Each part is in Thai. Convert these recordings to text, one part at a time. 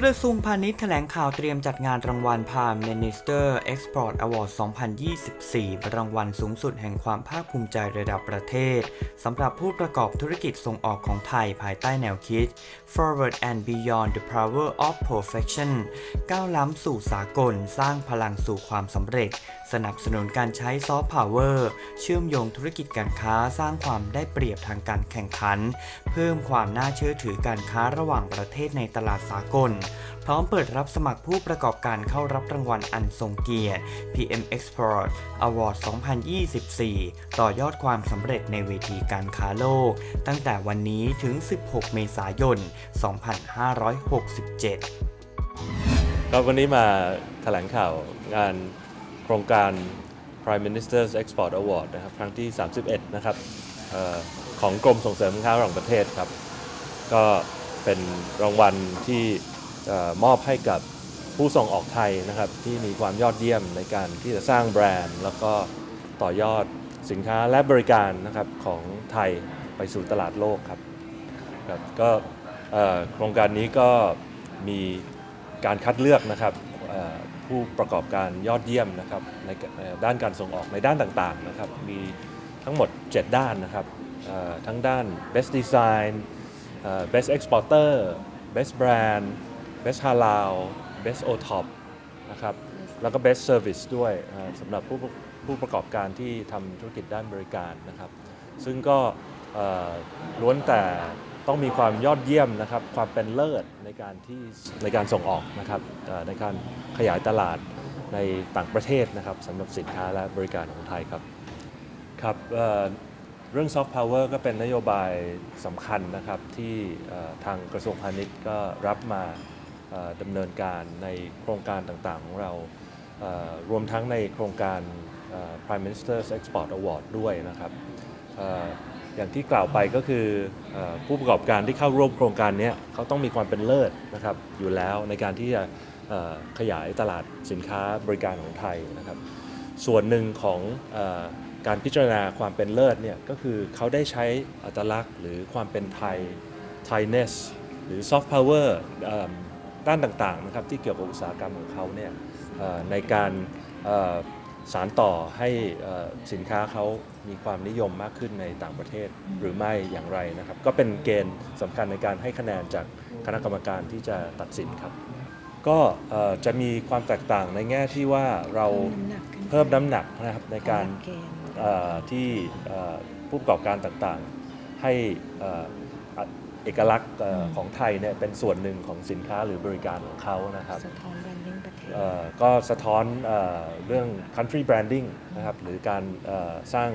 กระทรวงพาณิชย์แถลงข่าวเตรียมจัดงานรางวัลพาม Minister Export Award 2024 รางวัลสูงสุดแห่งความภาคภูมิใจระดับประเทศสำหรับผู้ประกอบธุรกิจส่งออกของไทยภายใต้แนวคิด Forward and Beyond the Power of Perfection ก้าวล้ำสู่สากล สร้างพลังสู่ความสำเร็จสนับสนุนการใช้ซอฟต์พาวเวอร์เชื่อมโยงธุรกิจการค้าสร้างความได้เปรียบทางการแข่งขัน เพิ่มความน่าเชื่อถือการค้าระหว่างประเทศในตลาดสากล พร้อมเปิดรับสมัครผู้ประกอบการเข้ารับรางวัลอันทรงเกียรติ PM Export Award 2024 ต่อยอดความสำเร็จในเวทีการค้าโลก ตั้งแต่วันนี้ถึง 16 เมษายน 2567 ครับวันนี้มาแถลงข่าวงาน โครงการ Prime Minister's Export Award นะครับครั้งที่ 31 นะครับออของกรมส่งเสริมการค้าระหว่างประเทศครับ ก็เป็นรางวัลที่มอบให้กับผู้ส่งออกไทยนะครับ ที่มีความยอดเยี่ยมในการที่จะสร้างแบรนด์ แล้วก็ต่อยอดสินค้าและบริการนะครับของไทยไปสู่ตลาดโลกครับครับก็โครงการนี้ก็มีการคัดเลือกนะครับ ผู้ประกอบการยอดเยี่ยมนะครับในด้านการส่งออกในด้านต่างๆนะครับมีทั้งหมด 7 ด้านนะครับทั้งด้าน best design best exporter best brand best halal best otop นะครับแล้วก็ best service ด้วยสำหรับผู้ผู้ประกอบการที่ทำธุรกิจด้านบริการนะครับ ซึ่งก็ล้วนแต่ ต้องมีความยอดเยี่ยมนะครับความเป็นเลิศในการที่ในการส่งออกนะครับในการขยายตลาดในต่างประเทศนะครับสำหรับสินค้าและบริการของไทยครับครับเเรื่องซอฟต์พาวเวอร์ก็เป็นนโยบายสำคัญนะครับที่ทางกระทรวงพาณิชย์ก็รับมาดำเนินการในโครงการต่างๆของเรารวมทั้งในโครงการ Prime Minister's Export Award ด้วยนะครับ อย่างที่กล่าวไปก็คือผู้ประกอบการที่เข้าร่วมโครงการนี้เขาต้องมีความเป็นเลิศนะครับอยู่แล้วในการที่จะขยายตลาดสินค้าบริการของไทยนะครับส่วนหนึ่งของอการพิจารณาความเป็นเลิศเนี่ยก็คือเขาได้ใช้อัตลักษณ์ หรือความเป็นไทยไทยเนสหรือซอฟต์พาวเวอร์ด้านต่างๆนะครับที่เกี่ยวกับอุตสาหกรรมของเขาเนี่ยในการสารต่อให้สินค้าเขา มีความนิยมมากขึ้นในต่างประเทศหรือไม่อย่างไรนะครับ ก็เป็นเกณฑ์สำคัญในการให้คะแนนจากคณะกรรมการที่จะตัดสินครับ ก็เอ่อจะมีความแตกต่างในแง่ที่ว่าเราเพิ่มน้ำหนักนะครับในการเอ่อที่เอ่อผู้ประกอบการต่างๆ ให้ เอ่ออะเอกลักษณ์เอ่อของไทยเนี่ยเป็นส่วนหนึ่งของสินค้าหรือบริการของเขานะครับสะท้อนแบรนดิ้งประเทศเอ่อก็สะท้อนเอ่อเรื่อง country branding นะครับหรือการเอ่อสร้าง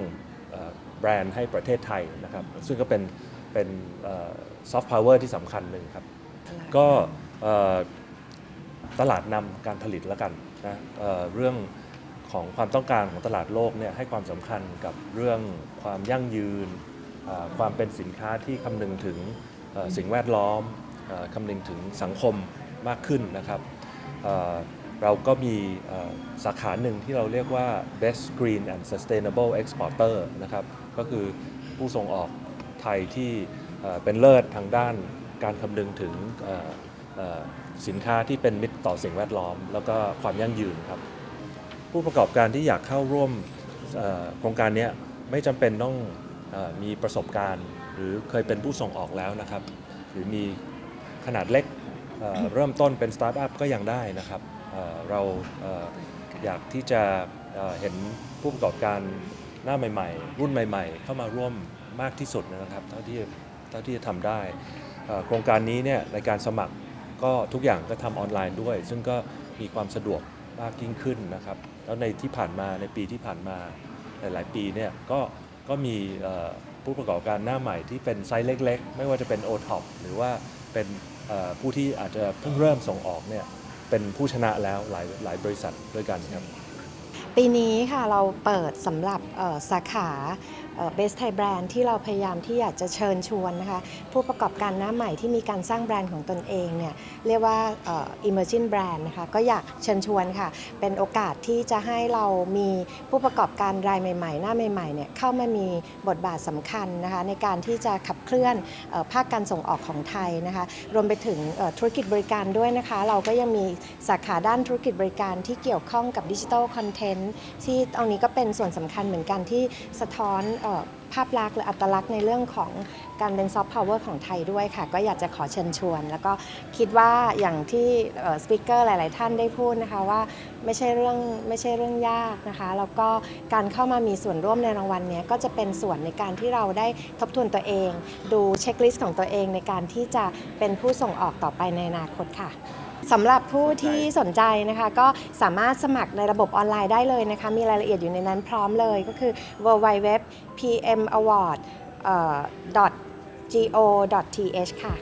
เอ่อแบรนด์ให้ประเทศไทยนะครับ ซึ่งก็เป็นเป็นซอฟต์พาวเวอร์ที่สำคัญหนึ่งครับ ก็เอ่อตลาดนำการผลิตแล้วกันนะเอ่อเรื่องของความต้องการของตลาดโลกเนี่ยให้ความสำคัญกับเรื่องความยั่งยืนเอ่อความเป็นสินค้าที่คำนึงถึงเอ่อ สิ่งแวดล้อมอคำนึงถึงสังคมมากขึ้นนะครับเราก็มีสาขาหนึ่งที่เราเรียกว่า best green and sustainable exporter นะครับก็คือผู้ส่งออกไทยที่เป็นเลิศทางด้านการคำนึงถึงสินค้าที่เป็นมิตรต่อสิ่งแวดล้อม แล้วก็ความยั่งยืนครับ ผู้ประกอบการที่อยากเข้าร่วมโครงการนี้ไม่จำเป็นต้องอมีประสบการณ์ รือเคยเป็นผู้ส่งออกแล้วนะครับ หรือมีขนาดเล็กเอ่อเริ่มต้นเป็นสตาร์ทอัพก็ยังได้นะครับเอ่อเราเอ่ออยากที่จะเอ่อเห็นผู้ประกอบการหน้าใหม่ ๆ รุ่นใหม่ ๆ เข้ามาร่วมมากที่สุดนะครับเท่าที่เท่าที่จะทำได้เอ่อโครงการนี้เนี่ยในการสมัครก็ทุกอย่างก็ทำออนไลน์ด้วย ซึ่งก็มีความสะดวกมากยิ่งขึ้นนะครับ แล้วในที่ผ่านมาในปีที่ผ่านมาหลาย ๆ ปีเนี่ยก็ก็มีเอ่อ ผู้ประกอบการหน้าใหม่ที่เป็นไซส์เล็ก ๆ ไม่ว่าจะเป็น o t o p หรือว่าเป็นผู้ที่อาจจะเพิ่งเริ่มส่งออกเนี่ยเป็นผู้ชนะแล้วหลายหลายบริษัทด้วยกันครับ ปีนี้ค่ะเราเปิดสำหรับสาขา เบสไทยแบรนด์ที่เราพยายามที่อยากจะเชิญชวนนะคะผู้ประกอบการหน้าใหม่ที่มีการสร้างแบรนด์ของตนเองเนี่ยเรียกว่า emerging brand นะคะก็อยากเชิญชวนค่ะ เป็นโอกาสที่จะให้เรามีผู้ประกอบการรายใหม่ ๆ หน้าใหม่ๆเนี่ยเข้ามามีบทบาทสำคัญนะคะในการที่จะขับเคลื่อนอภาคการส่งออกของไทยนะคะรวมไปถึงธุรกิจบริการด้วยนะคะ เราก็ยังมีสาขาด้านธุรกิจบริการที่เกี่ยวข้องกับดิจิทัลคอนเทนต์ที่ตรงนี้ก็เป็นส่วนสำคัญเหมือนกันที่สะท้อนภาพลักษณ์หรืออัตลักษณ์ในเรื่องของการเป็นซอฟต์พาวเวอร์ของไทยด้วยค่ะ ก็อยากจะขอเชิญชวน แล้วก็คิดว่าอย่างที่สปิเกอร์หลาย ๆ ท่านได้พูดนะคะว่าไม่ใช่เรื่องไม่ใช่เรื่องยากนะคะ แล้วก็การเข้ามามีส่วนร่วมในรางวัลนี้ก็จะเป็นส่วนในการที่เราได้ทบทวนตัวเอง ดูเช็คลิสต์ของตัวเองในการที่จะเป็นผู้ส่งออกต่อไปในอนาคตค่ะ สำหรับผู้ที่สนใจนะคะ ก็สามารถสมัครในระบบออนไลน์ได้เลยนะคะ มีรายละเอียดอยู่ในนั้นพร้อมเลยก็คือ www pmaward go th ค่ะ